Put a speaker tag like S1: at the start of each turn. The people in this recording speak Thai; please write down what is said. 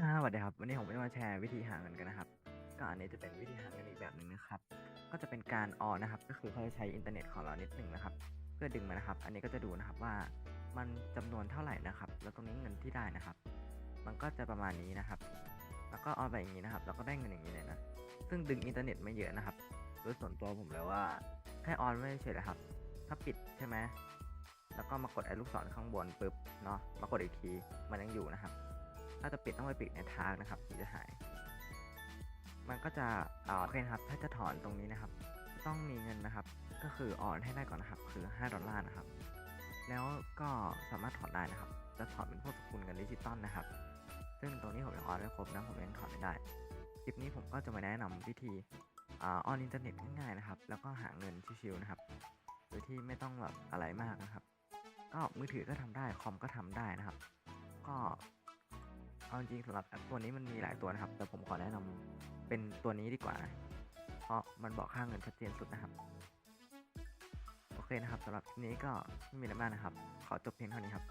S1: อ่าสวัสดีครับ วันนี้ผมจะมาแชร์วิธีหาเงินกันนะครับ ก็อันนี้จะเป็นวิธีหาเงินอีกแบบหนึ่งนะครับ ก็จะเป็นการออนนะครับ ก็คือเขาจะใช้อินเทอร์เน็ตของเรานิดหนึ่งนะครับ เพื่อดึงมานะครับ อันนี้ก็จะดูนะครับว่ามันจำนวนเท่าไหร่นะครับ แล้วตรงนี้เงินที่ได้นะครับ มันก็จะประมาณนี้นะครับ แล้วก็ออนไปอย่างนี้นะครับ แล้วก็ได้เงินอย่างนี้เลยนะ ซึ่งดึงอินเทอร์เน็ตไม่เยอะนะครับ โดยส่วนตัวผมเลยว่าแค่ออนไม่เฉยนะครับ ถ้าปิดใช่ไหมแล้วก็มากดไอ้ลูกศรข้างบนปุ๊บเนาะ มากดอีกที มันยังอยู่นะครับ ถ้าจะปิดต้องไปปิดในทาร์กนะครับถึงจะหาย มันก็จะอ่าโอเคนะครับ ถ้าจะถอนตรงนี้นะครับ ต้องมีเงินนะครับ ก็คือออนให้ได้ก่อนนะครับ คือ 5 ดอลลาร์นะครับ แล้วก็สามารถถอนได้นะครับ จะถอนเป็นพวกสกุลเงินดิจิตอลนะครับ ซึ่งตรงนี้ผมยังออนไม่ครบนะ ผมยังถอนไม่ได้ คลิปนี้ผมก็จะมาแนะนำวิธีอ่อนอินเทอร์เน็ตง่ายๆนะครับ แล้วก็หาเงินชิวๆนะครับ โดยที่ไม่ต้องแบบอะไรมากนะครับ ก็มือถือก็ทำได้ คอมก็ทำได้นะครับ ก็ เอาจริงสำหรับแอปตัวนี้มันมีหลายตัวนะครับ แต่ผมขอแนะนำเป็นตัวนี้ดีกว่า เพราะมันบอกค่าเงินชัดเจนสุดนะครับ โอเคนะครับสำหรับคลิปนี้ก็ไม่มีอะไรมากนะครับ ขอจบเพียงเท่านี้ครับ